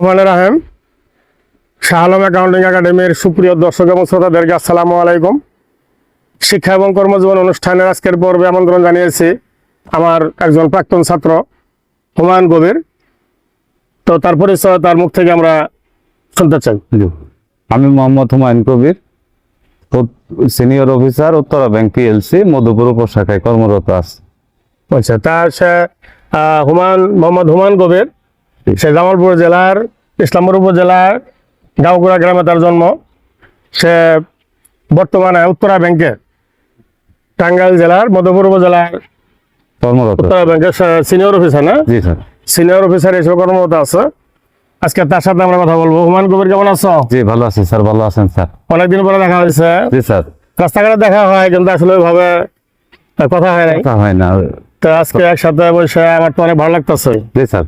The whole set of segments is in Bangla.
রাহেম। শাহ আলম অ্যাকাউন্টিং একাডেমির সুপ্রিয় দর্শক এবং শ্রোতাদেরকে আসসালামু আলাইকুম। শিক্ষা এবং কর্মজীবন অনুষ্ঠানের আজকের পর্বে আমন্ত্রণ জানিয়েছি আমার একজন প্রাক্তন ছাত্র হুমায়ুন কবির তো তার পরিচয় তার মুখ থেকে আমরা শুনতে চাই। আমি Mohammad Humayun Kabir senior officer Uttara bank PLC Madhupur উপশাখায় কর্মরত আছে। আচ্ছা তা হুমায়ুন মোহাম্মদ হুমায়ুন কবির সে জামালপুর জেলার ইসলামপুর উপজেলার গাঁওকুড়া গ্রামে তার জন্ম। সে বর্তমানে উত্তরা ব্যাংকে টাঙ্গাইল জেলার মধুপুর উপজেলার উত্তরা ব্যাংকের সিনিয়র অফিসার না? জি স্যার। সিনিয়র অফিসার হিসেবে কর্মরত আছে। আজকে তার সাথে আমরা কথা বলব। হুমায়ুন কবির কেমন আছো? জি ভালো আছি স্যার ভালো আছেন স্যার। অনেকদিন পরে দেখা হয়েছে। জি স্যার। রাস্তাঘাটে দেখা হয় কিন্তু আসলে ওইভাবে কথা হয় নাই। কথা হয় না। তো আজকে একসাথে বসে আমার তো অনেক ভালো লাগতেছে। জি স্যার।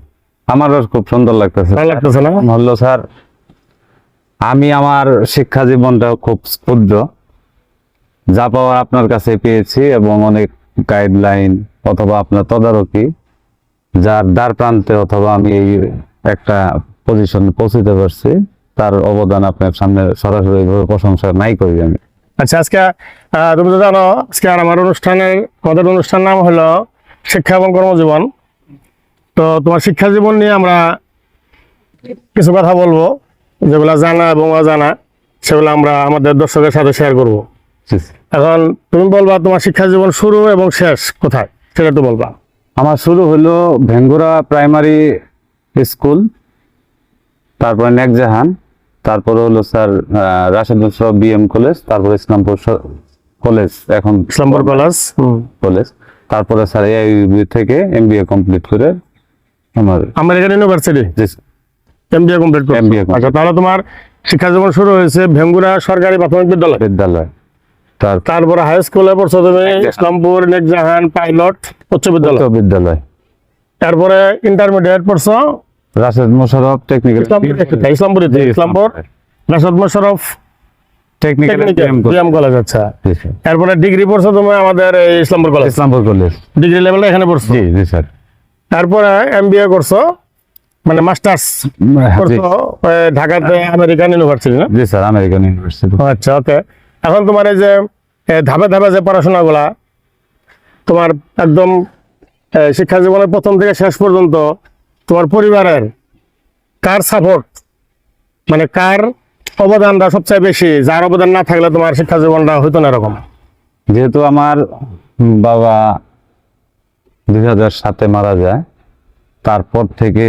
আমারও খুব সুন্দর লাগতেছে। ভালো লাগতেছে না? হলো স্যার আমি আমার শিক্ষা জীবনটা খুব ক্ষুদ্র যা পাওয়ার আপনার কাছে পেয়েছি এবং অনেক গাইডলাইন অথবা আপনার তদারকি যার দ্বার প্রান্তে অথবা আমি এই একটা পজিশন পৌঁছতে পারছি তার অবদান আপনার সামনে সরাসরি প্রশংসা নাই করি আমি। আচ্ছা আজকে তুমি তো জানো আজকে আমার অনুষ্ঠানের আমাদের অনুষ্ঠান নাম হলো শিক্ষা এবং কর্মজীবন। তো তোমার শিক্ষা জীবন নিয়ে আমরা কিছু কথা বলব যেগুলো জানা এবং অজানা সেগুলো আমরা আমাদের দর্শকের সাথে শেয়ার করব। এখন তুমি বলবা তোমার শিক্ষা জীবন শুরু এবং শেষ কোথায়? সেটা তো বলবা। আমার শুরু হলো ভেঙ্গুরা প্রাইমারি স্কুল তারপরে নেকজাহান তারপরে হলো স্যার আহ, রাশেদ মুশরফ বিএম কলেজ তারপরে ইসলামপুর কলেজ এখন ইসলামপুর কলেজ কলেজ তারপরে স্যার এআইবি থেকে এম এমবিএ কমপ্লিট করে আমার American university MBA complete MBA complete। আচ্ছা তাহলে তোমার শিক্ষা জীবন শুরু হয়েছে ভেঙ্গুরা সরকারি প্রাথমিক বিদ্যালয়। বিদ্যালয়। তার তারপরে হাই স্কুলে পড়ছো তুমি ইসলামপুর নেকজাহান পাইলট উচ্চ বিদ্যালয়। বিদ্যালয়। তারপরে ইন্টারমিডিয়েট পড়ছো? রাশেদ মোশারফ টেকনিক্যাল ইসলামপুরে ইসলামপুরে Rashad Musharraf technical BM college আচ্ছা। তারপরে ডিগ্রি পড়ছো তুমি আমাদের এই Islampur college Islampur college degree লেভেলে এখানে পড়ছো? জি জি স্যার তারপরে এম এমবিএ করছ মানে মাস্টার্স হ্যাঁ, করছ এ, ঢাকাতে আমেরিকান ইউনিভার্সিটি না? জি স্যার আমেরিকান ইউনিভার্সিটি আচ্ছা ওকে। এখন তোমার এই যে ধাপে ধাপে যে পড়াশোনাগুলা তোমার একদম শিক্ষা জীবনের প্রথম থেকে শেষ পর্যন্ত তোমার পরিবারের কার সাপোর্ট মানে কার অবদানটা সবচেয়ে বেশি যার অবদান না থাকলে তোমার শিক্ষা জীবনটা হইতো না এরকম? যেহেতু আমার বাবা দুই হাজার সাতে মারা যায়। তারপর থেকে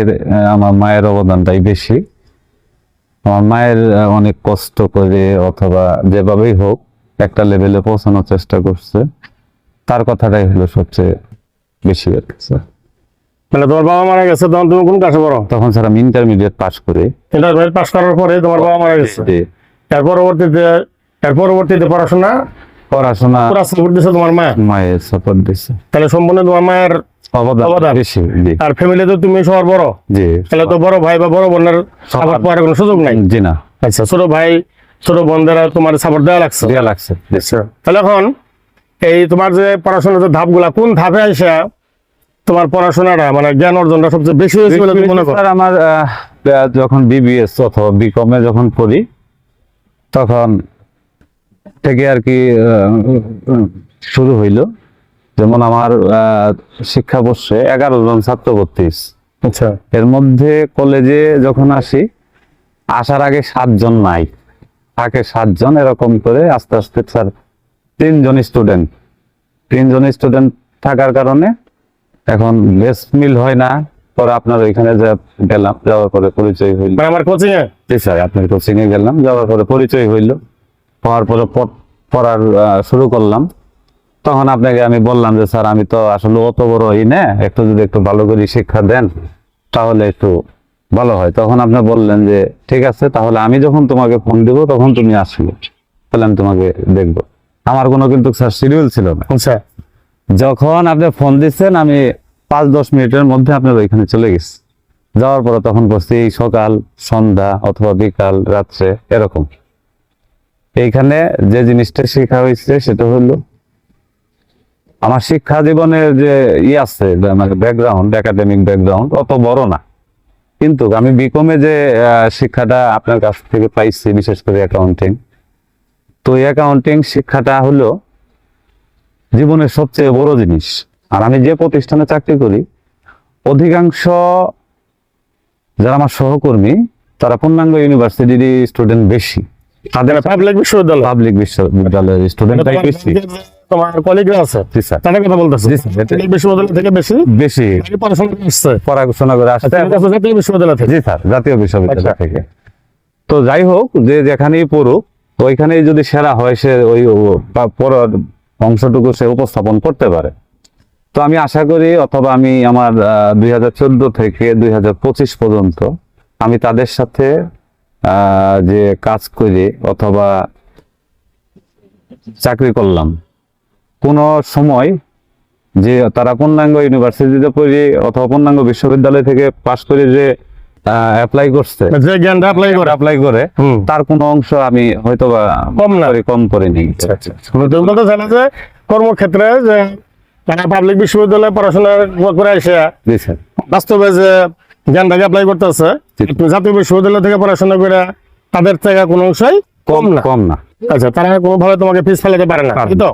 আমার মায়ের অবদানটাই বেশি। আমার মায়ের অনেক কষ্ট করে অথবা যেভাবেই হোক একটা লেভেলে পৌঁছানোর চেষ্টা করছে। তার কথাটাই হলো সবচেয়ে বেশি আর মানে তোমার বাবা মারা গেছে তখন তুমি কোন ক্লাসে পড়ো? তখন স্যার আমি ইন্টারমিডিয়েট পাস করে। ইন্টারমিডিয়েট পাস করার পরে তোমার বাবা মারা গেছে? এর পরবর্তীতে এর পরবর্তীতে পড়াশোনা? পড়াশোনা সাপোর্ট দিছে তোমার মা? মায়ের সাপোর্ট দিচ্ছে তাহলে সম্পূর্ণ তোমার মায়ের অবদান। বেশি আর ফ্যামিলিতে তুমি সবার বড়। জি। তাহলে তো বড় ভাই বা বড় বোনের সাপোর্ট পাওয়ার কোনো সুযোগ নাই। জি না। আচ্ছা ছোট ভাই ছোট বোনদের তোমার সাপোর্ট দেওয়া লাগছে? দেয়া লাগছে আচ্ছা। তাহলে এখন এই তোমার যে পড়াশোনার যে ধাপগুলা কোন ধাপে আসে তোমার পড়াশোনাটা মানে জ্ঞান অর্জনটা সবচেয়ে বেশি হয়েছে বলে তুমি মনে করো? আমার যখন বিবিএস অথবা বিকমে যখন পড়ি তখন থেকে আর কি শুরু হইল। যেমন আমার শিক্ষাবর্ষে এগারো জন ছাত্র ভর্তি আচ্ছা। এর মধ্যে কলেজে যখন আসি আসার আগে সাতজন নাই। থাকে সাতজন এরকম করে আস্তে আস্তে স্যার তিনজন স্টুডেন্ট তিনজন স্টুডেন্ট থাকার কারণে এখন বেস মিল হয় না। পরে আপনার ওইখানে যা গেলাম যাওয়ার পরে পরিচয় হইল। মানে আমার কোচিং এ? জি স্যার আপনার কোচিং এ গেলাম যাওয়ার পরে পরিচয় হইল। হওয়ার পরে পড়ার শুরু করলাম। তখন আপনাকে আমি বললাম যে স্যার আমি তো আসলে অত বড় হই না একটু যদি একটু ভালো করে শিক্ষা দেন তাহলে একটু ভালো হয়। তখন আপনি বললেন যে ঠিক আছে তাহলে আমি যখন তোমাকে ফোন দিব তখন তুমি আসবে। তাহলে আমি তোমাকে দেখব। আমার কোনো কিন্তু স্যার শিডিউল ছিল না। আচ্ছা। যখন আপনি ফোন দিচ্ছেন আমি পাঁচ দশ মিনিটের মধ্যে আপনার ওইখানে চলে গেছি। যাওয়ার পরে তখন বসছি সকাল সন্ধ্যা অথবা বিকাল রাত্রে এরকম। এইখানে যে জিনিসটা শেখা হয়েছে সেটা হলো আমার শিক্ষা জীবনের যে ই আছে মানে ব্যাকগ্রাউন্ড একাডেমিক ব্যাকগ্রাউন্ড অত বড় না। কিন্তু আমি বিকমে যে শিক্ষাটা আপনার কাছ থেকে পাইছি, বিশেষ করে অ্যাকাউন্টিং তো এই অ্যাকাউন্টিং শিক্ষাটা হলো জীবনের সবচেয়ে বড় জিনিস। আর আমি যে প্রতিষ্ঠানে চাকরি করি, অধিকাংশ যারা আমার সহকর্মী, তারা পূর্ণাঙ্গ ইউনিভার্সিটির স্টুডেন্ট বেশি। তাদের পাবলিক বিশ্ববিদ্যালয়? পাবলিক বিশ্ববিদ্যালয়ের স্টুডেন্টটাই তোমার বেশি। তোমার কলিগরা আছে জি স্যার। তাদের কথা বলতেছে? জি স্যার, পাবলিক বিশ্ববিদ্যালয় থেকে বেশি? বেশি। বেশি পড়াশোনা করছে পড়াশোনা করে আসতে জাতীয় বিশ্ববিদ্যালয় থেকে? জি স্যার জাতীয় বিশ্ববিদ্যালয় আচ্ছা। থেকে। তো যাই হোক যে যেখানেই পড়ুক ওইখানেই যদি সেরা হয় সে ওই পরের অংশটুকু সে উপস্থাপন করতে পারে। তো আমি আশা করি অথবা আমি আমার দুই হাজার চোদ্দ থেকে দুই হাজার পঁচিশ পর্যন্ত আমি তাদের সাথে যে কাজ করি অথবা চাকরি করলাম। কোনো সময় যে তারা পূর্ণাঙ্গ ইউনিভার্সিটিতে পড়ে অথবা পূর্ণাঙ্গ বিশ্ববিদ্যালয় থেকে পাশ করে যে অ্যাপ্লাই করছে যে জ্ঞানটা অ্যাপ্লাই করে। অ্যাপ্লাই করে তার কোনো অংশ আমি হয়তো কম না। করে- কম করে নিই। তুমি বলতে চাইলে যে কর্মক্ষেত্রে যে পাবলিক বিশ্ববিদ্যালয়ে পড়াশোনা করে স্যার। বাস্তবে যে জ্ঞানটাকে অ্যাপ্লাই করতেছে। তুমি জাতীয় বিশ্ববিদ্যালয় থেকে পড়াশোনা করে তাদের থেকে কোনো অংশই কম না। কম না। আচ্ছা তারা কোনোভাবে তোমাকে পিস ফেলাতে পারে না তো?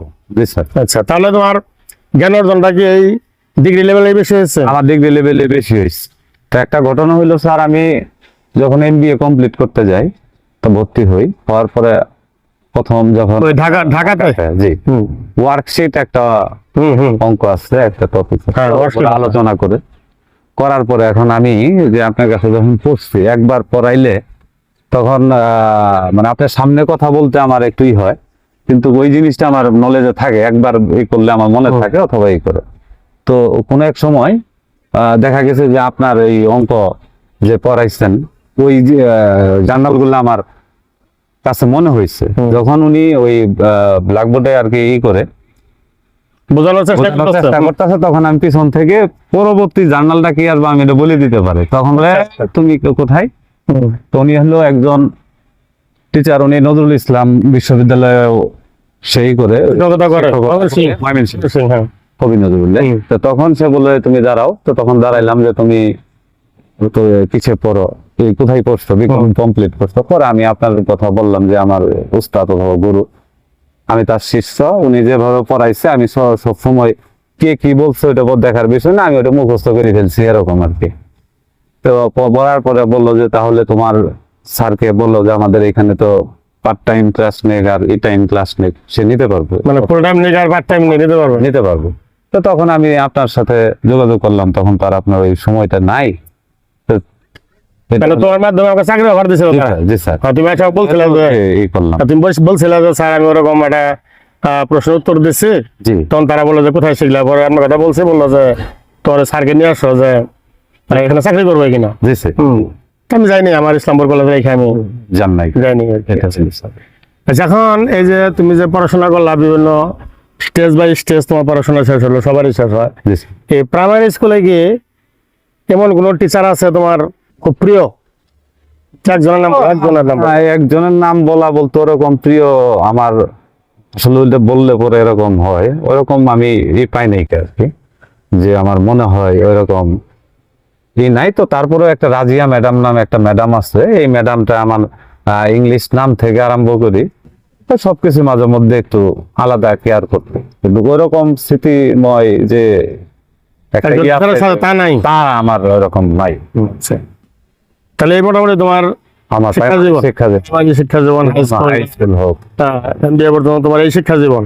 আচ্ছা তাহলে তোমার জ্ঞান অর্জনটা কি এই ডিগ্রি লেভেলে বেশি হয়েছে? আমার ডিগ্রি লেভেলে বেশি হয়েছে। তো একটা ঘটনা হইল স্যার আমি যখন এমবিএ কমপ্লিট করতে যাই তো ভর্তি হই হওয়ার পরে প্রথম যখন ওই ঢাকা ঢাকাতে? জি। হুম। ওয়ার্কশিট একটা হুম হুম। অঙ্ক আছে একটা টপিক হ্যাঁ, আছে। আলোচনা করে করার পরে এখন আমি যে আপনার কাছে যখন পড়ছি একবার পড়াইলে তখন মানে আপনার সামনে কথা বলতে আমার একটুই হয়। কিন্তু ওই জিনিসটা আমার নলেজে থাকে একবার এই করলে আমার মনে থাকে অথবা এই করে। তো কোনো এক সময় আহ, দেখা গেছে যে আপনার এই অঙ্ক যে পড়াইছেন ওই জার্নালগুলো আমার কাছে মনে হয়েছে। যখন উনি ওই ব্ল্যাকবোর্ডে আর কি ই করে বোঝানোর চেষ্টা করতেছে? তখন আমি পিছন থেকে পরবর্তী জার্নালটা কি আসবে আমি এটা বলে দিতে পারি। তখন তুমি কোথায়? তো উনি হলো একজন টিচার উনি নজরুল ইসলাম বিশ্ববিদ্যালয়ে সেই করে শিক্ষকতা করে। শিক্ষকতা অবশ্যই। করে, ময়মনসিংহ, অবশ্যই। কবি নজরুল তো তখন সে বলে তুমি দাঁড়াও। তো তখন দাঁড়াইলাম যে তুমি পিছিয়ে পড়ো? কোথায় পড়ছো? কমপ্লিট করছ? পরে আমি আপনার কথা বললাম যে আমার উস্তাদ অথবা গুরু। আমি তার শিষ্য উনি যেভাবে পড়াইছে আমি স- সব সময় কে কি বলছে ওটা পর দেখার বিষয় না আমি ওটা মুখস্থ করে ফেলছি এরকম আর কি। তো পড়ার পরে বলল যে তাহলে তোমার স্যারকে বলল যে আমাদের এখানে তো পার্ট টাইম ক্লাস নেই আর ই টাইম ক্লাস নেই সে নিতে পারবে? মানে ফুল টাইম নিয়ে আর পার্ট টাইম নিয়ে নিতে পারবে? নিতে পারব। তো তখন আমি আপনার সাথে যোগাযোগ করলাম তখন তার আপনার ওই সময়টা নাই। তাহলে তোমার মাধ্যমে আমাকে চাকরি অফার দিছিল জি স্যার, আর তুমি একটা বলছিলে যে এই তুমি বলছ- বলছিলে যে স্যার আমি ওরকম একটা প্রশ্ন উত্তর দিচ্ছি তখন তারা বলল যে কোথায় শিখলা? পরে আপনার কথা বলছে বলল যে তোমার স্যারকে নিয়ে আসো যে এখানে চাকরি করবে কিনা। জি স্যার। আমি যাইনি আমার ইসলামপুর কলেজে এখানে আমি জান নাই। যাইনি আচ্ছা, এখন এই যে তুমি যে পড়াশোনা করলা বিভিন্ন স্টেজ বাই স্টেজ তোমার পড়াশোনা শেষ হলো সবারই শেষ হয়। এই প্রাইমারি স্কুলে গিয়ে এমন কোন টিচার আছে তোমার খুব প্রিয়? একজনের নাম একজনের নাম আহ, একজনের নাম বলা বলতে ওরকম প্রিয় আমার আসলে ওইটা বললে পরে এরকম হয়। ওরকম আমি ই পাই নাই আর কি যে আমার মনে হয় ওইরকম ই নাই। তো তারপরে একটা রাজিয়া ম্যাডাম নামে একটা ম্যাডাম আছে। এই ম্যাডামটা আমার ইংলিশ নাম থেকে আরম্ভ করি। তো সবকিছু মাঝে মধ্যে একটু আলাদা কেয়ার করতো। কিন্তু ওইরকম স্মৃতিময় যে একটা তা নাই। তা আমার ওরকম নাই। আচ্ছা। তাহলে এই মোটামুটি তোমার আমার শিক্ষা জীবন। শিক্ষা জীবন। শিক্ষা জীবন হাই স্কুল হোক। এমবিএ তোমার এই শিক্ষা জীবন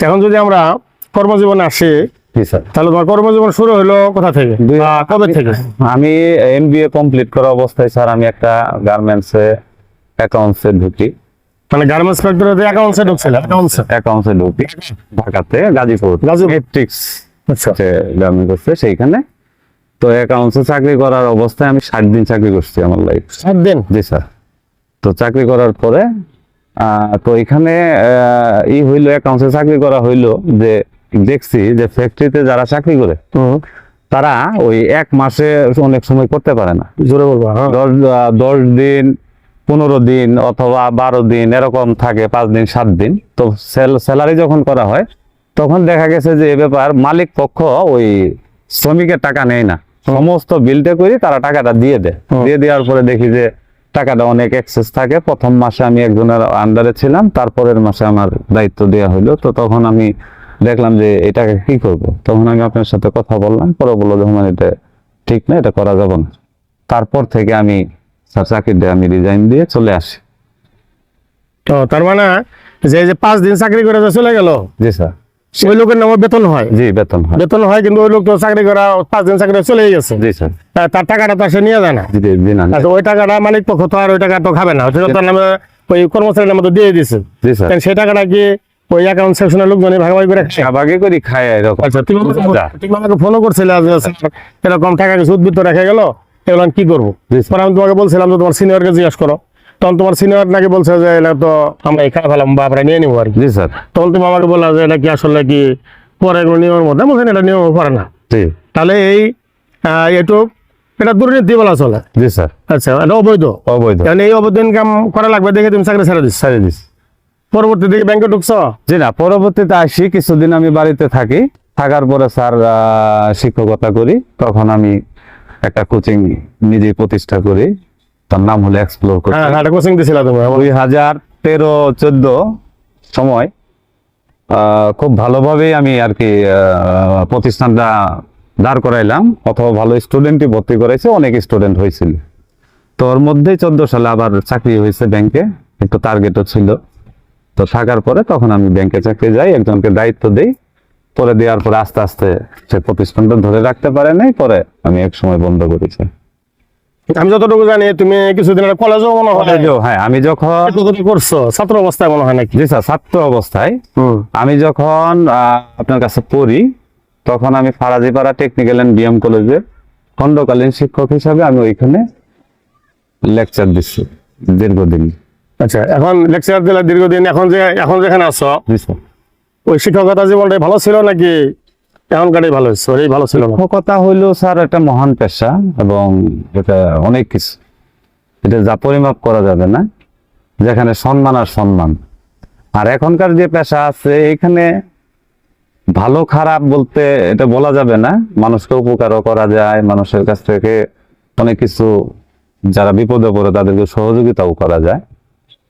এখন যদি আমরা কর্মজীবনে আসি জি স্যার। তাহলে তোমার কর্মজীবন শুরু হলো কোথা থেকে? কবে থেকে? আমি এমবিএ কমপ্লিট করা অবস্থায় স্যার আমি একটা গার্মেন্টসে অ্যাকাউন্টসে ঢুকি। মানে গার্মেন্টস ফ্যাক্টরিতে অ্যাকাউন্টসে ঢুকছিল? অ্যাকাউন্টসে অ্যাকাউন্টসে ঢুকি। ঢাকাতে গাজীপুর। গাজীপুর। মেট্রিক্স আচ্ছা। গার্মেন্টস সেইখানে তো অ্যাকাউন্টসে চাকরি করার অবস্থায় আমি ষাট দিন চাকরি করছি আমার লাইফ সাত দিন? জি স্যার তো চাকরি করার পরে তো এখানে ই হইল অ্যাকাউন্টসে চাকরি করা হইল যে দেখছি যে ফ্যাক্টরিতে যারা চাকরি করে তারা ওই এক মাসে অনেক সময় করতে পারে না। জোরে বলব হ্যাঁ। দশ দিন পনেরো দিন অথবা বারো দিন এরকম থাকে পাঁচ দিন সাত দিন। তো স্যালারি যখন করা হয় তখন দেখা গেছে যে এ ব্যাপার মালিক পক্ষ ওই শ্রমিকের টাকা নেয় না। সমস্ত বিলটা করি তারা টাকাটা দিয়ে দেয়। দিয়ে দেওয়ার পরে দেখি যে টাকাটা অনেক এক্সেস থাকে। প্রথম মাসে আমি একজনের আন্ডারে ছিলাম তারপরের মাসে আমার দায়িত্ব দেওয়া হলো তো তখন আমি দেখলাম যে এটাকে কি করব? তখন আমি আপনার সাথে কথা বললাম পরে বলল যে হুমান এটা ঠিক না এটা করা যাবে না। তারপর থেকে আমি স্যার চাকরিটা আমি রিজাইন দিয়ে চলে আসি। তো তার মানে যে পাঁচ দিন চাকরি করে যে চলে গেল? জি স্যার। ওই লোকের নামে বেতন হয়। জি বেতন হয়। বেতন হয় কিন্তু ওই লোক তো চাকরি করা পাঁচ দিন চাকরি চলে গেছে। জি স্যার। তার টাকাটা তো সে নিয়ে যায় না। আচ্ছা ওই টাকাটা মালিক পক্ষ তো আর ওই টাকা তো খাবে না। সেটা তার নামে ওই কর্মচারীর নামে তো দিয়ে দিছে। জি স্যার। সেই টাকাটা কি ওই অ্যাকাউন্ট সেকশনের লোকজনই ভাগাভাগি করে? শাহবাগে করি খায় এরকম। আচ্ছা তুমি। তুমি আমাকে ফোনও করছিলে যে এরকম টাকা কিছু উদ্বৃত্ত রেখে গেল এগুলো আমি কি করব? আমি তোমাকে বলছিলাম যে তোমার সিনিয়রকে জিজ্ঞেস করো। তখন তোমার সিনিয়র নাকি বলছে যে এটা তো আমরা এখানে ফেলাম বা আমরা নিয়ে নিবো আর কি। জি স্যার। তখন তুমি আমাকে বললা যে এটা কি আসলে কি পরে এগুলো নিয়মের মধ্যে? বলছেন এটা নিয়ম করে না। জি। তাহলে এই আহ, এটু এটা দুর্নীতি বলা চলে। জি স্যার। আচ্ছা এটা অবৈধ। অবৈধ। কারণ এই অবৈধ ইনকাম করা লাগবে দেখে তুমি চাকরি ছেড়ে দিচ্ছ ছেড়ে দিস। পরবর্তী দিকে ব্যাংকে ঢুকছো? জি না পরবর্তীতে আসি কিছুদিন আমি বাড়িতে থাকি। থাকার পরে স্যার শিক্ষকতা করি। তখন আমি একটা কোচিং নিজে প্রতিষ্ঠা করি। তার নাম হলো এক্সপ্লোর হ্যাঁ কোচিং হ্যাঁ কোচিং দিছিল তুমি দুই হাজার তেরো চোদ্দ সময় খুব ভালোভাবেই আমি আর কি প্রতিষ্ঠানটা দাঁড় করাইলাম অথবা ভালো স্টুডেন্টই ভর্তি করাইছে অনেক স্টুডেন্ট হয়েছিল। তো ওর মধ্যেই চোদ্দ সালে আবার চাকরি হয়েছে ব্যাংকে একটু টার্গেটও ছিল। তো থাকার পরে তখন আমি ব্যাংকে চাকরি যাই একজনকে দায়িত্ব দিই। পরে দেওয়ার পরে আস্তে আস্তে সে প্রতিষ্ঠানটা ধরে রাখতে পারে নাই পরে আমি এক সময় বন্ধ করেছি। আমি যতটুকু জানি তুমি কিছুদিন কলেজেও মনে হয় হ্যাঁ আমি যখন করছ? ছাত্র অবস্থায় মনে হয় নাকি? জি স্যার ছাত্র অবস্থায়। আমি যখন আপনার কাছে পড়ি তখন আমি ফারাজিপাড়া টেকনিক্যাল অ্যান্ড বিএম কলেজে খণ্ডকালীন শিক্ষক হিসাবে আমি ওইখানে লেকচার দিচ্ছি দীর্ঘদিন। আচ্ছা এখন লেকচার দিলে দীর্ঘদিন এখন যে এখন যেখানে আছো ওই শিক্ষকতা জীবনটাই ভালো ছিল নাকি এখনকারই ভালো ওই ভালো ছিল শিক্ষকতা হইল, স্যার, একটা মহান পেশা এবং এটা অনেক কিছু। এটা যা পরিমাপ করা যাবে না, যেখানে সম্মান আর সম্মান। আর এখনকার যে পেশা আছে, এখানে ভালো খারাপ বলতে এটা বলা যাবে না। মানুষকে উপকারও করা যায়, মানুষের কাছ থেকে অনেক কিছু যারা বিপদে পড়ে তাদেরকে সহযোগিতাও করা যায়।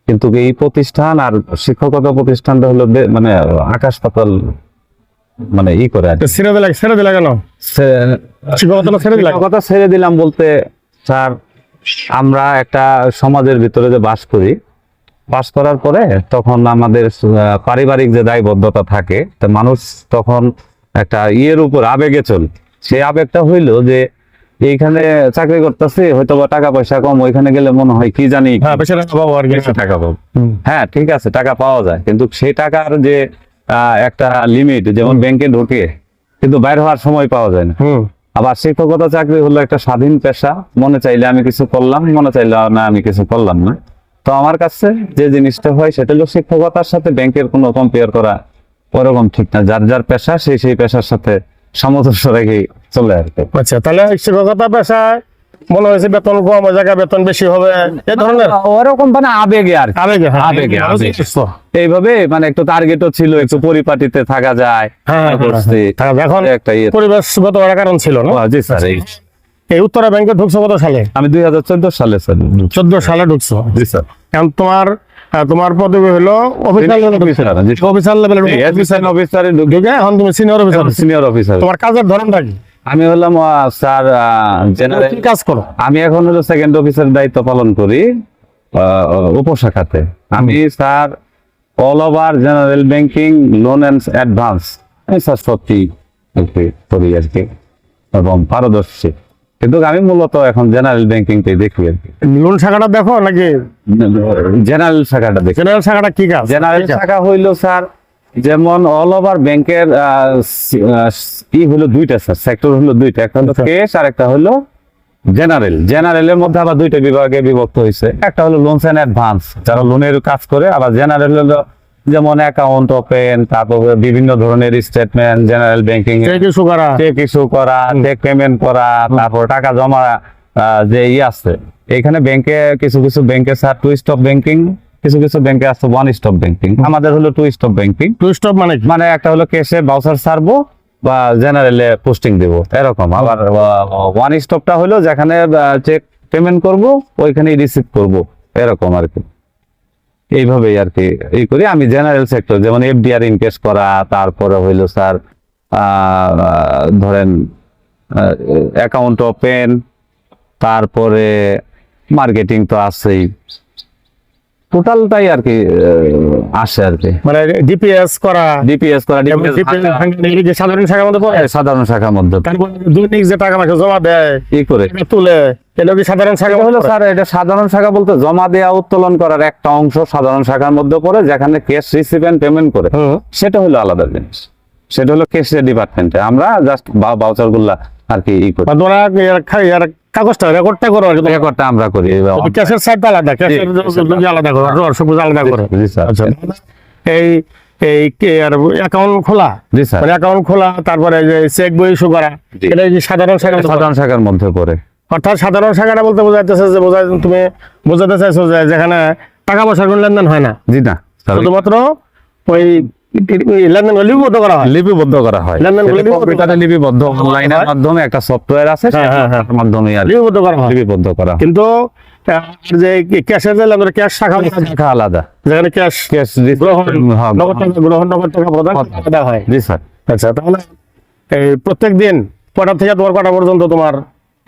কিন্তু এই প্রতিষ্ঠান আর শিক্ষকতা প্রতিষ্ঠানটা হলো মানে আকাশ পাতাল মানে ই করে ছেড়ে দিলে ছেড়ে দিলে কেন? কথা ছেড়ে দিলাম বলতে স্যার আমরা একটা সমাজের ভিতরে যে বাস করি বাস করার পরে তখন আমাদের পারিবারিক যে দায়বদ্ধতা থাকে তা মানুষ তখন একটা ইয়ের উপর আবেগে চল। সেই আবেগটা হইল যে এইখানে চাকরি করতেছে হয়তো বা টাকা পয়সা কম ওইখানে গেলে মনে হয় কি জানি হ্যাঁ টাকা পাবো। হ্যাঁ ঠিক আছে টাকা পাওয়া যায় কিন্তু সেই টাকার যে একটা লিমিট যেমন ব্যাংকে ঢোকে কিন্তু বাইরে হওয়ার সময় পাওয়া যায় না। আবার শিক্ষকতা চাকরি হলো একটা স্বাধীন পেশা মনে চাইলে আমি কিছু করলাম মনে চাইলে না আমি কিছু করলাম না। তো আমার কাছে যে জিনিসটা হয় সেটা হলো শিক্ষকতার সাথে ব্যাংকের কোনো কম্পেয়ার করা ওরকম ঠিক না। যার যার পেশা সেই সেই পেশার সাথে সামঞ্জস্য রেখে চলে কি। আচ্ছা তাহলে শিক্ষকতা পেশায় মনে হয়েছে বেতন কম ওই জায়গায় বেতন বেশি হবে। এই ধরনের? ওরকম মানে আবেগে আর আবেগে হ্যাঁ। আবেগে, আবেগে। এইভাবে মানে একটু টার্গেটও ছিল একটু পরিপাটিতে থাকা যায়। হ্যাঁ, হ্যাঁ, এখন একটা ইয়ে। পরিবেশগত কারণ ছিল না? জি স্যার এই- উত্তরা ব্যাংকে ঢুকছো কত সালে? আমি দুই হাজার চোদ্দ সালে স্যার চোদ্দ সালে ঢুকছো? জি স্যার। এখন তোমার তোমার পদবি হলো অফিসার অফিসার অফিসার লেভেলের অফিসার ঢুকে এখন তুমি সিনিয়র অফিসার সিনিয়র অফিসার তোমার কাজের ধরনটা কি? আমি হলাম স্যার জেনারেল কাজ করো। আমি এখন হলো সেকেন্ড অফিসার দায়িত্ব পালন করি উপশাখাতে। আমি sir all over general banking loan and advance আমি স্যার সত্যি করি আর কি এবং পারদর্শী। কিন্তু আমি মূলত এখন জেনারেল ব্যাংকিংটাই দেখি আর কি। লোন শাখাটা দেখো নাকি? জেনারেল শাখাটা দেখি। জেনারেল শাখাটা কি কাজ? জেনারেল শাখা হইল স্যার যেমন অল ওভার ব্যাংকের ই হলো দুইটা স্যার সেক্টর হলো দুইটা। একটা হলো আচ্ছা। কেস আর একটা হলো জেনারেল জেনারেলের মধ্যে আবার দুইটা বিভাগে বিভক্ত হয়েছে। একটা হলো লোনস এন্ড অ্যাডভান্স যারা লোনের কাজ করে আবার জেনারেল হলো যেমন অ্যাকাউন্ট ওপেন তারপর বিভিন্ন ধরনের statement general banking cheque issue করা। চেক ইস্যু করা চেক পেমেন্ট করা তারপর টাকা জমা যে ই আছে। এখানে ব্যাংকে কিছু কিছু ব্যাংকে স্যার টু স্টপ ব্যাংকিং কিছু কিছু ব্যাংকে আছে ওয়ান স্টপ ব্যাংকিং আমাদের হলো two stop banking two stop মানে মানে একটা হলো ক্যাশে বাউসার ছাড়বো বা জেনারেলে পোস্টিং দেব এরকম। আবার ওয়ান স্টপটা হলো যেখানে চেক পেমেন্ট করব ওইখানেই রিসিভ করব এরকম আর কি। এইভাবেই আর কি এই করি। আমি জেনারেল সেক্টর যেমন এফডিআর ইনকেস করা তারপরে হইল স্যার ধরেন অ্যাকাউন্ট ওপেন তারপরে মার্কেটিং তো আছেই। টোটালটাই আর কি আসে আর কি। মানে ডিপিএস করা ডিপিএস করা যে সাধারণ শাখার মধ্যে পড়ে? সাধারণ শাখার মধ্যে। দৈনিক যে টাকা মাকে জমা দেয় কি করে? তুলে এটা কি সাধারণ শাখা হলো স্যার এটা সাধারণ শাখা বলতে জমা দেওয়া উত্তোলন করার একটা অংশ সাধারণ শাখার মধ্যে পড়ে যেখানে ক্যাশ রিসিভ এন্ড পেমেন্ট করে সেটা হলো আলাদা জিনিস। সেটা হলো ক্যাশের ডিপার্টমেন্টে আমরা জাস্ট বাউচারগুলা আর কি ই করি। কাগজটা রেকর্ডটা করো রেকর্ডটা আমরা করি ক্যাশের সাইডটা আলাদা ক্যাশের আলাদা করো পুজো আলাদা করো। আচ্ছা এই এই আর অ্যাকাউন্ট খোলা? জি স্যার। মানে অ্যাকাউন্ট খোলা তারপরে যে চেক বই ইস্যু করা এটা কি সাধারণ শাখা সাধারণ শাখার মধ্যে পড়ে। অর্থাৎ সাধারণ শাখাটা বলতে বোঝাইতেছে যে তুমি বোঝাতে চাইছো যে যেখানে টাকা পয়সার কোনো লেনদেন হয় না। জি না শুধুমাত্র ওই লিপিবদ্ধ করা হয়। লিপিবদ্ধ করা হয়। লেনদেনগুলো সেটা লিপিবদ্ধ কম্পিউটারে লিপিবদ্ধ অনলাইনের মাধ্যমে একটা সফটওয়্যার আছে হ্যাঁ, হ্যাঁ, হ্যাঁ। সেটার মাধ্যমে লিপিবদ্ধ করা হয়। লিপিবদ্ধ করা কিন্তু যে ক্যাশের যে লেনদেন ক্যাশ শাখা শাখা আলাদা। যেখানে ক্যাশ ক্যাশ গ্রহণ হ্যাঁ, নগদ টাকা গ্রহণ নগদ টাকা প্রদান প্রদান। হয়। জি স্যার আচ্ছা তাহলে প্রত্যেক দিন কটা থেকে তোমার কটা পর্যন্ত তোমার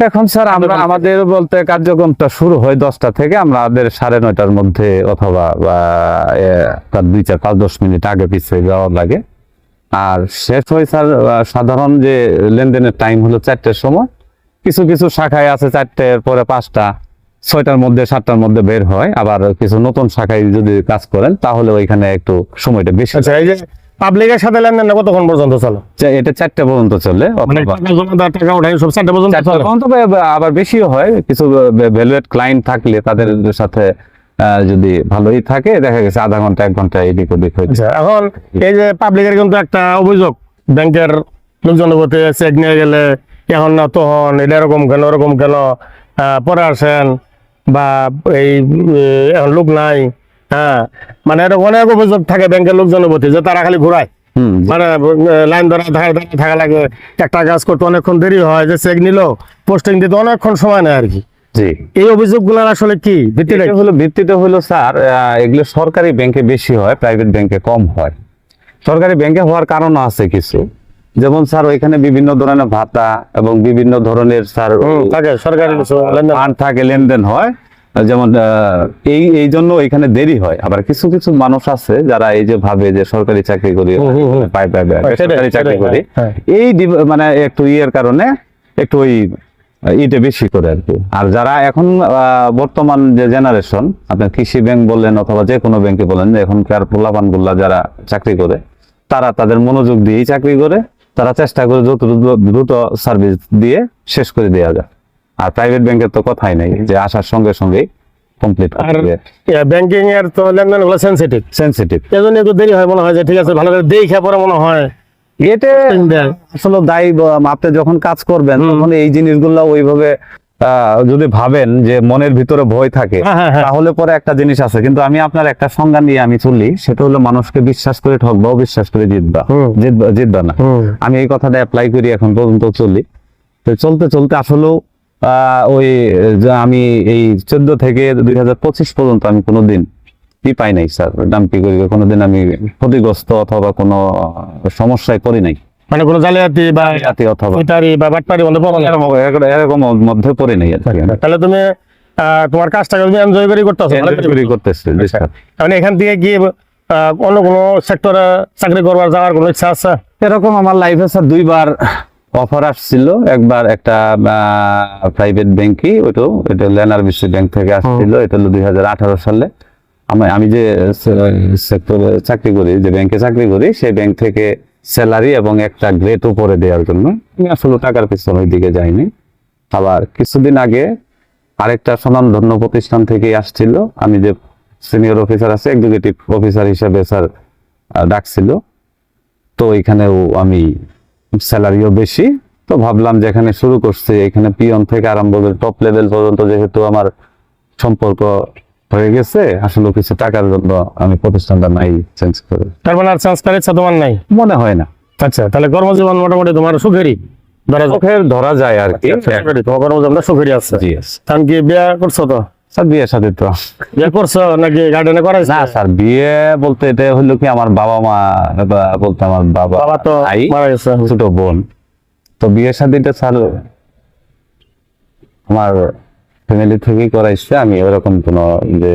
এখন স্যার আমরা আমাদের বলতে কার্যক্রমটা শুরু হয় দশটা থেকে আমাদের সাড়ে নয়টার মধ্যে অথবা তার দুই চার পাঁচ দশ মিনিট আগে পিছিয়ে যাওয়ার লাগে। আর শেষ হয় স্যার সাধারণ যে লেনদেনের টাইম হলো চারটের সময়। কিছু কিছু শাখায় আছে চারটের পরে পাঁচটা ছয়টার মধ্যে সাতটার মধ্যে বের হয়। আবার কিছু নতুন শাখায় যদি কাজ করেন তাহলে ওইখানে একটু সময়টা বেশি আচ্ছা এই যে পাবলিকের সাথে লেনদেন কতক্ষণ পর্যন্ত চলো? এটা চারটে পর্যন্ত চলে মানে টাকা ওঠাই সব চারটে পর্যন্ত আবার বেশিও হয় কিছু ভ্যালুয়েট ক্লায়েন্ট থাকলে তাদের সাথে যদি ভালোই থাকে দেখা গেছে আধা ঘণ্টা এক ঘণ্টা এদিক ওদিক হয়ে আচ্ছা এখন এই যে পাবলিকের কিন্তু একটা অভিযোগ ব্যাংকের লোকজনের প্রতি চেক নিয়ে গেলে এখন না তখন এটা এরকম কেন ওরকম কেন পরে আসেন বা এই এখন লোক নাই হ্যাঁ মানে এরকম অনেক অভিযোগ থাকে ব্যাংকের লোকজনের প্রতি যে তারা খালি ঘুরায়। মানে লাইন ধরা দাঁড়িয়ে থাকা লাগে একটা কাজ করতে অনেকক্ষণ দেরি হয় যে চেক নিল পোস্টিং দিতে অনেকক্ষণ সময় নেয় আর কি। এই অভিযোগগুলোর আসলে কি? ভিত্তিটা হলো ভিত্তিতে হলো স্যার এগুলো সরকারি ব্যাংকে বেশি হয় প্রাইভেট ব্যাংকে কম হয়। সরকারি ব্যাংকে হওয়ার কারণও আছে কিছু। যেমন স্যার ওইখানে বিভিন্ন ধরনের ভাতা এবং বিভিন্ন ধরনের স্যার থাকে সরকারি ফান্ড থাকে লেনদেন হয়। যেমন আহ, এই এই জন্য এখানে দেরি হয়। আবার কিছু কিছু মানুষ আছে যারা এই যে ভাবে যে সরকারি চাকরি করি। পাই সরকারি চাকরি করি। হ্যাঁ, এই মানে একটু ইয়ের কারণে একটু ওই ইটা বেশি করে আর কি। আর যারা এখন আহ, বর্তমান যে জেনারেশন আপনার কৃষি ব্যাংক বললেন অথবা যে কোনো ব্যাংকে বলেন যে এখনকার পোলাপানগুলা যারা চাকরি করে তারা তাদের মনোযোগ দিয়েই চাকরি করে তারা চেষ্টা করে যত দ্রুত- দ্রুত সার্ভিস দিয়ে শেষ করে দেওয়া যায় আর প্রাইভেট ব্যাংকের তো কথাই নাই যে আসার সঙ্গে সঙ্গে কমপ্লিট আর ব্যাংকিং এর তো লেনদেনগুলো সেন্সিটিভ সেন্সিটিভ এজন্য একটু দেরি হয় মনে হয় যে ঠিক আছে ভালো করে দেখে পরে মনে হয়। এতে আসলে দায়ী আপনি যখন কাজ করবেন তখন এই জিনিসগুলো ওইভাবে যদি ভাবেন যে মনের ভিতরে ভয় থাকে হ্যাঁ, হ্যাঁ, হ্যাঁ। তাহলে পরে একটা জিনিস আছে। কিন্তু আমি আপনার একটা সংজ্ঞা নিয়ে আমি চলি সেটা হলো মানুষকে বিশ্বাস করে ঠকবা বিশ্বাস করে জিতবা। জিতবা জিতবা না। আমি এই কথাটা অ্যাপ্লাই করি এখন পর্যন্ত চলি। তো চলতে চলতে আসলেও ওই যে আমি এই চোদ্দ থেকে দুই হাজার পঁচিশ পর্যন্ত আমি কোনোদিন কি পাই নাই স্যার। ডাম্পি করি কোনোদিন আমি ক্ষতিগ্রস্ত অথবা কোনো সমস্যায় পড়ি নাই। মানে কোনো জালিয়াতি বা অথবা বা বাটপারি। এরকম এরকম- এরকম মধ্যে পড়ে নেই তাহলে তুমি আহ, তোমার কাজটাকে তুমি এনজয় করে করতেছো ভালো করতেছি জি এখান থেকে গিয়ে আহ, অন্য কোনো সেক্টরে চাকরি করবার যাওয়ার কোনো ইচ্ছা আছে? এরকম আমার লাইফে স্যার দুইবার অফার আসছিল একবার একটা প্রাইভেট ব্যাংকই ওইটাও এটা লেনার বিশ্ব ব্যাংক থেকে আসছিল এটা হলো দুই হাজার আঠেরো সালে। আমি আমি যে সেক্টরে চাকরি করি যে ব্যাংকে চাকরি করি সেই ব্যাংক থেকে স্যালারি এবং একটা গ্রেড উপরে দেওয়ার জন্য আমি আসলে টাকার পিছনে ওই দিকে যাইনি। আবার কিছুদিন আগে আরেকটা স্বনামধন্য প্রতিষ্ঠান থেকে আসছিল আমি যে সিনিয়র অফিসার আছে এক্সিকিউটিভ অফিসার হিসেবে স্যার ডাকছিল। তো এখানেও আমি স্যালারিও বেশি। তো ভাবলাম যে এখানে শুরু করছি। এখানে পিয়ন থেকে আরম্ভ করে টপ লেভেল পর্যন্ত যেহেতু আমার সম্পর্ক হয়ে গেছে আসলে কিছু টাকার জন্য আমি প্রতিষ্ঠানটা নাই চেঞ্জ করে। তার মানে আর চান্স করার তোমার নাই? মনে হয় না। আচ্ছা তাহলে কর্মজীবন মোটামুটি তোমার সুখেরই। ধরা ধরা যায় আর কি। তোমার কর্মজীবনটা সুখেরই আছে। জি আছে। কারণ কি বিয়ে করছ তো? স্যার বিয়ের সাথে তো। বিয়ে করছ নাকি গার্ডেনে করাইছো? না স্যার বিয়ে বলতে এটা হলো কি আমার বাবা মা বলতে আমার বাবা বাবা তো মারা গেছে। ছোট বোন। তো বিয়ের স্যার আমার ফ্যামিলি থেকেই করাইছে আমি ওরকম কোনো যে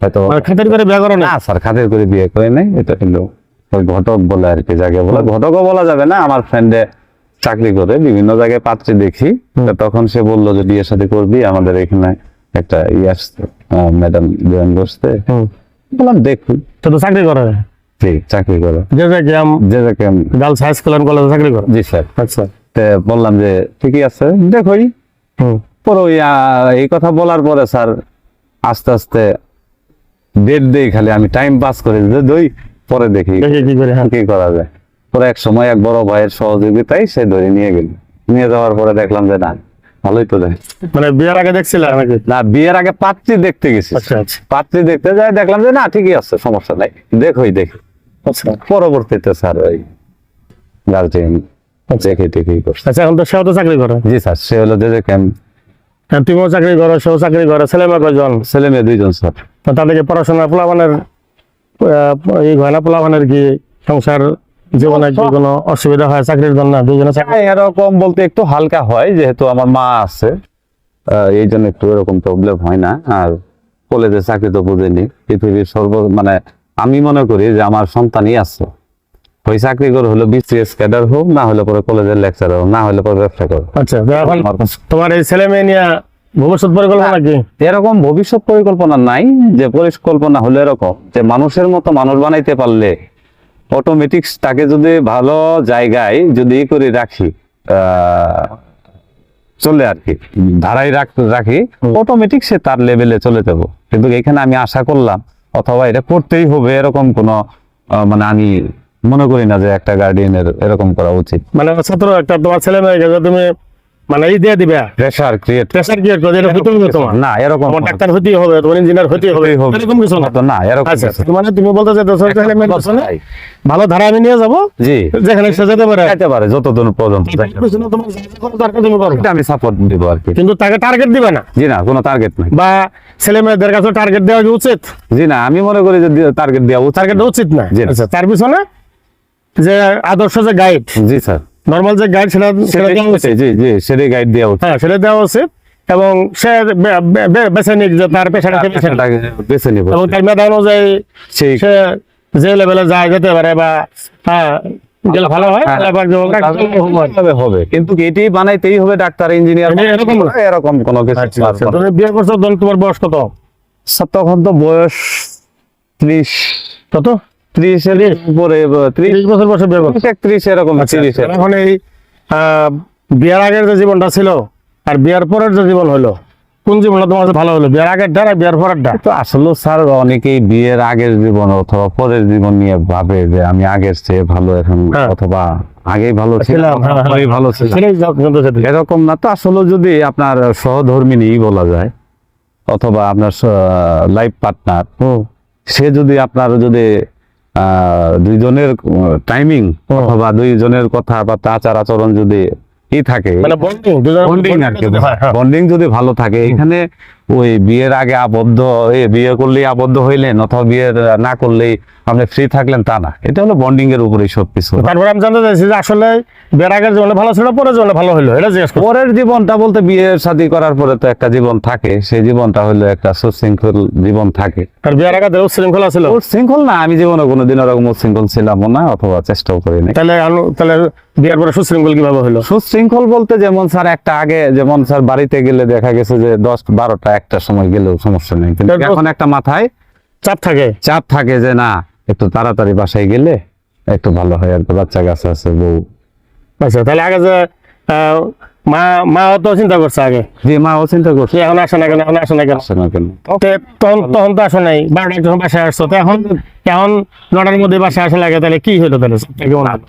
হয়তো মানে খাতির করে বিয়ে করো না স্যার খাতের করে বিয়ে করে নাই এটা কিন্তু ওই ঘটক বলে আর কি যাকে বলে ঘটকও বলা যাবে না আমার ফ্রেন্ডে চাকরি করে বিভিন্ন জায়গায় পাত্রে দেখি। তখন সে বলল যে বিয়ে শাদী করবি আমাদের এখানে একটা ইয়ে আসছে ম্যাডাম জয়েন করছে বললাম দেখুন। তো তো চাকরি করে? জি চাকরি করে। যে যে আম যে যাকে আমি- গার্লস হাই স্কুল এন্ড কলেজে চাকরি করে? জি স্যার। আচ্ছা। তে বললাম যে ঠিকই আছে দেখোই। হুম। পরে ওই, এই কথা বলার পরে স্যার আস্তে আস্তে ডেট দেই খালি আমি টাইম পাস করে দই পরে দেখি দেখি কি করে হ্যাঁ। কি করা যায়। পরে এক সময় এক বড় ভাইয়ের সহযোগিতায় সে ধরে নিয়ে গেল। নিয়ে যাওয়ার পরে দেখলাম যে না ভালোই তো দেয় মানে বিয়ের আগে দেখছিলে নাকি? না বিয়ের আগে পাত্রী দেখতে গেছি আচ্ছা আচ্ছা। পাত্রী দেখতে যাই দেখলাম যে না ঠিকই আছে সমস্যা নাই। দেখোই দেখি। আচ্ছা। পরবর্তীতে স্যার ওই গার্জেন দেখে করছে। আচ্ছা এখন তো সেও তো চাকরি করে। জি স্যার সে হলো যে ক্যাম্প তুমিও চাকরি করো সেও চাকরি করে ছেলে মেয়ে কয়জন? ছেলে মেয়ে দুইজন স্যার। তাদেরকে পড়াশোনা পোলাবানের এই হয় না পোলাবানের কি সংসার জীবনে কি কোনো অসুবিধা হয় চাকরির জন্য দুজনে হ্যাঁ, এরকম বলতে একটু হালকা হয় যেহেতু আমার মা আছে এই জন্য একটু এরকম প্রবলেম হয় না। আর কলেজে চাকরি তো বুঝেনি পৃথিবীর সর্ব মানে আমি মনে করি যে আমার সন্তানই আছে। ওই চাকরি করে হলো বিসিএস ক্যাডার হোক না হলে পরে কলেজের লেকচার হোক না হলে পরে ব্যবসা করো আচ্ছা এখন তোমার এই ছেলে মেয়ে নিয়ে ভবিষ্যৎ পরিকল্পনা কি? এরকম ভবিষ্যৎ পরিকল্পনা নাই যে পরিকল্পনা হলো এরকম যে মানুষের মতো মানুষ বানাইতে পারলে অটোমেটিক তাকে যদি ভালো জায়গায় যদি ই করে রাখি চলে আর কি ধারাই রাখ- রাখি অটোমেটিক সে তার লেভেলে চলে যাব। কিন্তু এখানে আমি আশা করলাম অথবা এটা করতেই হবে এরকম কোনো মানে আমি মনে করি না যে একটা গার্ডিয়ানের এরকম করা উচিত। মানে ছাত্র একটা তোমার ছেলে মেয়েকে তুমি মানে এই দিয়ে দিবে? প্রেশার ক্রিয়েট প্রেশার কি করবে এটা হতে হবে তোমার? না এরকম তোমার ডাক্তার হতেই হবে তোমার ইঞ্জিনিয়ার হতেই হবে। এরকম কিছু না। তো না এরকম আচ্ছা মানে তুমি বলতে মেয়ের পেছনে তাই। ভালো ধারা আমি নিয়ে যাব? জি। যেখানে সে যেতে পারে। যাইতে পারে যতদূর পর্যন্ত পারে। তোমার যা যা দরকার তুমি করো। এটা আমি সাপোর্ট দিব আর কি। কিন্তু তাকে টার্গেট দিবে না। জি না কোনো টার্গেট নাই। বা ছেলে মেয়েদের কাছে টার্গেট দেওয়া কি উচিত? জি না আমি মনে করি যে টার্গেট দেওয়া টার্গেট উচিত না। আচ্ছা তার পিছনে যে আদর্শ যে গাইড জি স্যার নর্মাল যে গাইড সেটা সেটা দেওয়া উচিত জি জি সেটাই গাইড দেওয়া উচিত হ্যাঁ সেটা দেওয়া উচিত এবং সে বেছে নিক যে তার পেশাটা সে বেছে। নিব এবং তার মেধা অনুযায়ী সে যে লেভেলে যায় যেতে পারে বা হ্যাঁ ভালো হয় হ্যাঁ, হবে। কিন্তু এটি বানাইতেই হবে ডাক্তার ইঞ্জিনিয়ার এরকম এরকম কোনো কিছু আচ্ছা, আচ্ছা। তুমি বিয়ে করছ তোমার বয়স কত? স্যার, তখন তো বয়স ত্রিশ। কত? ত্রিশের উপরে ত্রিশ বছর বয়সে বিয়ে করছ একত্রিশ এরকম তিরিশ আচ্ছা, এখন এই বিয়ের আগের যে জীবনটা ছিল আর বিয়ের পরের যে জীবন হলো কোন জীবনটা তোমার ভালো হলো বিয়ের আগের ডা বিয়ের পরের ডা তো আসলে স্যার অনেকেই বিয়ের আগের জীবন অথবা পরের জীবন নিয়ে ভাবে যে আমি আগের চেয়ে ভালো এখন হ্যাঁ। অথবা আগেই ভালো ছিলাম হ্যাঁ, হ্যাঁ। ভালো ছিলাম। এরকম না তো আসলে যদি আপনার সহধর্মী সহধর্মিনী বলা যায় অথবা আপনার লাইফ পার্টনার সে যদি আপনার যদি দুইজনের টাইমিং। অথবা দুইজনের কথা বা আচার আচরণ যদি ই থাকে মানে বন্ডিং আর কি হ্যাঁ। বন্ডিং যদি ভালো থাকে এখানে ওই বিয়ের আগে আবদ্ধ এ বিয়ে করলেই আবদ্ধ হইলেন অথবা বিয়ের না করলেই আপনি ফ্রি থাকলেন তা না। এটা হলো বন্ডিং এর উপরেই সবকিছু তারপরে আমি জানতে চাইছি যে আসলে বিয়ের আগের জীবনে ভালো ছিল পরের জীবনে ভালো হলো এটা জিজ্ঞেস পরের জীবনটা বলতে বিয়ে শাদী করার পরে তো একটা জীবন থাকে সেই জীবনটা হলো একটা সুশৃঙ্খল জীবন থাকে। আর বিয়ের আগে তো উচ্ছৃঙ্খলা ছিল। উচ্ছৃঙ্খল না আমি জীবনে কোনোদিন ওরকম উচ্ছৃঙ্খল ছিলাম না অথবা চেষ্টাও করি নাই তাহলে তাহলে বিয়ের পরে সুশৃঙ্খল কীভাবে হলো সুশৃঙ্খল বলতে যেমন স্যার একটা আগে যেমন স্যার বাড়িতে গেলে দেখা গেছে যে দশ বারোটা একটা সময় গেলেও সমস্যা নেই কিন্তু এখন একটা মাথায় চাপ থাকে। চাপ থাকে যে না একটু তাড়াতাড়ি বাসায় গেলে একটু ভালো হয় আর বাচ্চা কাছে আছে বউ। আচ্ছা তাহলে আগে যে মা মা তো চিন্তা করছে আগে? যে মা ও চিন্তা করছে। এখন আসে না কেন এখন আসে না কেন? আসে না কেন। তখন তখন তো আসে নাই বারোটা যখন বাসায় আসছো তো এখন এখন নটার মধ্যে বাসায় আসে লাগে তাহলে কি হলো তাহলে?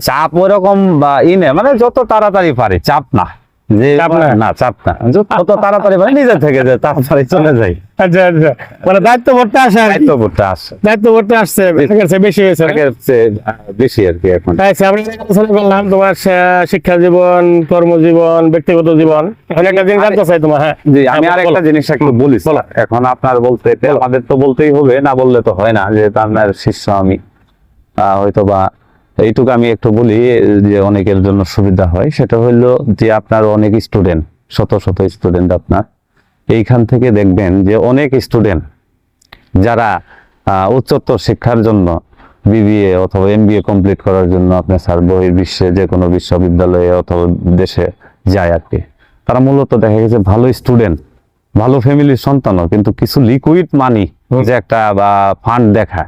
চাপ ওরকম বা ইনে মানে যত তাড়াতাড়ি পারে চাপ না। যে চাপ না? না চাপ না। যত তাড়াতাড়ি ভাই নিজে থেকে যে তাড়াতাড়ি চলে যাই। আচ্ছা আচ্ছা। মানে দায়িত্ব আসে দায়িত্ববোধটা আসে। দায়িত্ব আসছে বেশি। হয়েছে না? আগের চেয়ে, আহ, বেশি আর কি এখন। তাই আমরা আলোচনা করলাম তোমার শিক্ষা জীবন কর্মজীবন ব্যক্তিগত জীবন এখন একটা দিন জানতে চাই তোমার হ্যাঁ? জি আমি হ্যাঁ, আর একটা জিনিস একটু বলি। এখন আপনার বলতে আমাদের তো বলতেই হবে না বললে তো হয় না যে আপনার শিষ্য আমি হয়তো বা এইটুকু আমি একটু বলি যে অনেকের জন্য সুবিধা হয়। সেটা হইল যে আপনার অনেক স্টুডেন্ট শত শত স্টুডেন্ট আপনার। এইখান থেকে দেখবেন যে অনেক স্টুডেন্ট যারা উচ্চতর শিক্ষার জন্য বিবিএ অথবা এমবিএ কমপ্লিট করার জন্য আপনার স্যার বহির্বিশ্বে যে কোনো বিশ্ববিদ্যালয়ে অথবা দেশে যায় আর কি। তারা মূলত দেখা গেছে ভালো স্টুডেন্ট ভালো ফ্যামিলির সন্তানও কিন্তু কিছু লিকুইড মানি যে একটা বা ফান্ড দেখা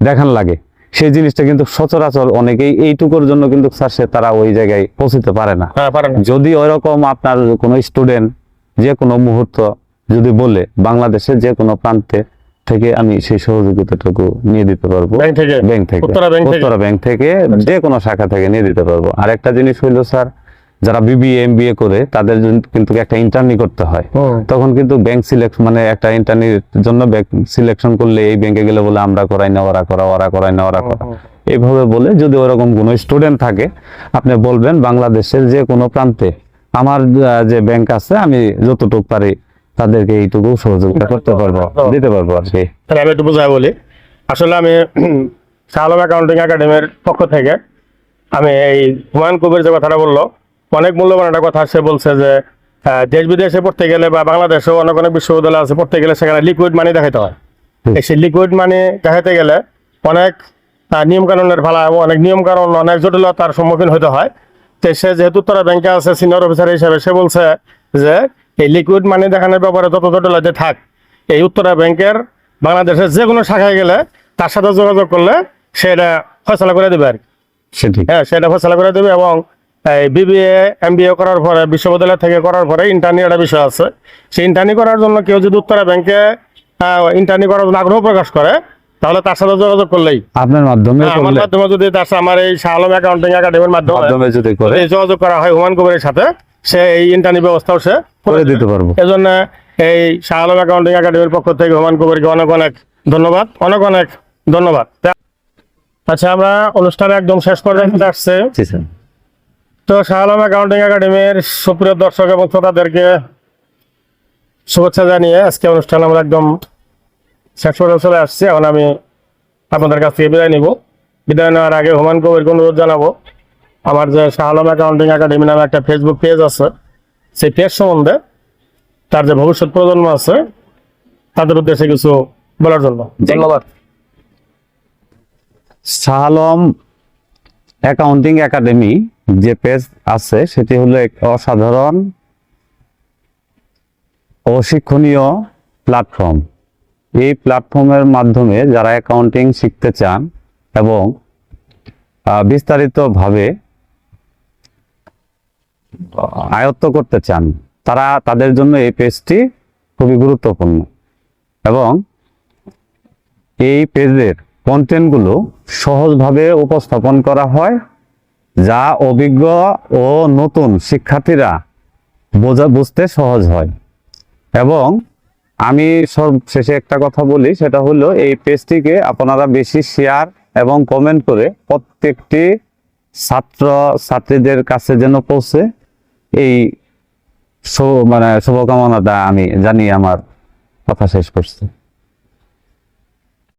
দেখান লাগে। সেই জিনিসটা কিন্তু সচরাচর অনেকেই এইটুকুর জন্য কিন্তু স্যার সে তারা ওই জায়গায় পৌঁছতে পারে না। হ্যাঁ যদি ওইরকম আপনার কোনো স্টুডেন্ট যে কোনো মুহূর্ত যদি বলে বাংলাদেশের যে কোনো প্রান্তে থেকে আমি সেই সহযোগিতাটুকু নিয়ে দিতে পারব। ব্যাংক থেকে? উত্তরা ব্যাংক থেকে? যে কোনো শাখা থেকে নিয়ে দিতে পারব। আর একটা জিনিস হইল স্যার যারা বিবিএ এমবিএ করে তাদের কিন্তু একটা ইন্টারনি করতে হয়। তখন কিন্তু ব্যাংক সিলেক্ট মানে একটা ইন্টার্নির জন্য ব্যাংক সিলেকশন করলে এই ব্যাংকে গেলে বলে আমরা করাই না ওরা করা ওরা করাই না ওরা করা। এইভাবে বলে যদি ওরকম কোনো স্টুডেন্ট থাকে আপনি বলবেন বাংলাদেশের যে কোনো প্রান্তে আমার যে ব্যাংক আছে আমি যতটুকু পারি তাদেরকে এইটুকু সহযোগিতা করতে পারব দিতে পারব আর কি। তাহলে আমি একটু বোঝাই বলি। আসলে আমি শাহলম অ্যাকাউন্টিং একাডেমির পক্ষ থেকে আমি এই হুমায়ুন কবির যে কথাটা বলল অনেক মূল্যবান একটা কথা সে বলছে যে দেশ বিদেশে পড়তে গেলে বা বাংলাদেশেও অনেক অনেক বিশ্ববিদ্যালয় আছে পড়তে গেলে সেখানে লিকুইড মানি দেখাতে হয়। সেই লিকুইড মানি দেখাতে গেলে অনেক নিয়ম কানুনের ভালা এবং অনেক নিয়ম কানুন অনেক জটিলতার সম্মুখীন হতে হয়। তো সে যেহেতু তারা ব্যাংকে আছে সিনিয়র অফিসার হিসেবে সে বলছে যে এই লিকুইড মানি দেখানোর ব্যাপারে যত জটিলতা থাক এই উত্তরা ব্যাংকের বাংলাদেশের যে কোনো শাখায় গেলে তার সাথে যোগাযোগ করলে সেটা ফয়সলা করে দেবে আর কি। হ্যাঁ সেটা ফয়সলা করে দেবে এবং বিবিএ এমবিএ করার পরে বিশ্ববিদ্যালয় থেকে করার পরে ইন্টার্নি একটা বিষয় আছে। সেই ইন্টার্নি করার জন্য কেউ যদি উত্তরা ব্যাংকে ইন্টার্নি করার জন্য আগ্রহ প্রকাশ করে তাহলে তার সাথে যোগাযোগ করলেই। আপনার মাধ্যমে হ্যাঁ, আমার মাধ্যমে যদি তার সাথে আমার এই শাহ আলম অ্যাকাউন্টিং একাডেমির মাধ্যমে যদি করে। যোগাযোগ করা হয় হুমান কবিরের সাথে সে এই ইন্টার্নি ব্যবস্থাও সে করে দিতে পারব। এজন্য এই শাহ আলম অ্যাকাউন্টিং একাডেমির পক্ষ থেকে হুমান কবিরকে অনেক অনেক ধন্যবাদ অনেক অনেক ধন্যবাদ। আচ্ছা আমরা অনুষ্ঠানে একদম শেষ চলে আসছে। তো শাহ আলম অ্যাকাউন্টিং একাডেমির সুপ্রিয় দর্শক এবং শ্রোতাদেরকে শুভেচ্ছা জানিয়ে আজকে অনুষ্ঠান আমরা একদম শেষ পর্যায়ে চলে আসছি। এখন আমি আপনাদের কাছ থেকে বিদায় নিব। বিদায় নেওয়ার আগে হুমান কবিরকে অনুরোধ জানাব। আমার যে শাহ আলম অ্যাকাউন্টিং একাডেমি নামে একটা ফেসবুক পেজ আছে, সেই পেজ সম্বন্ধে তার যে ভবিষ্যৎ প্রজন্ম আছে, তাদের উদ্দেশ্যে কিছু বলার জন্য। ধন্যবাদ। শাহ আলম অ্যাকাউন্টিং একাডেমি যে পেজ আছে, সেটি হলো এক অসাধারণ অশিক্ষণীয় প্ল্যাটফর্ম এই প্ল্যাটফর্মের মাধ্যমে যারা অ্যাকাউন্টিং শিখতে চান এবং বিস্তারিতভাবে আয়ত্ত করতে চান, তারা তাদের জন্য এই পেজটি খুবই গুরুত্বপূর্ণ। এবং এই পেজের কন্টেন্টগুলো সহজভাবে উপস্থাপন করা হয় যা অভিজ্ঞ ও নতুন শিক্ষার্থীরা বোঝা, বুঝতে সহজ হয়। এবং আমি সবশেষে একটা কথা বলি, সেটা হলো এই পেজটিকে আপনারা বেশি শেয়ার এবং কমেন্ট করে প্রত্যেকটি ছাত্র, ছাত্রীদের কাছে যেন পৌঁছে। এই মানে শুভকামনাটা আমি জানিয়ে আমার কথা শেষ করছি।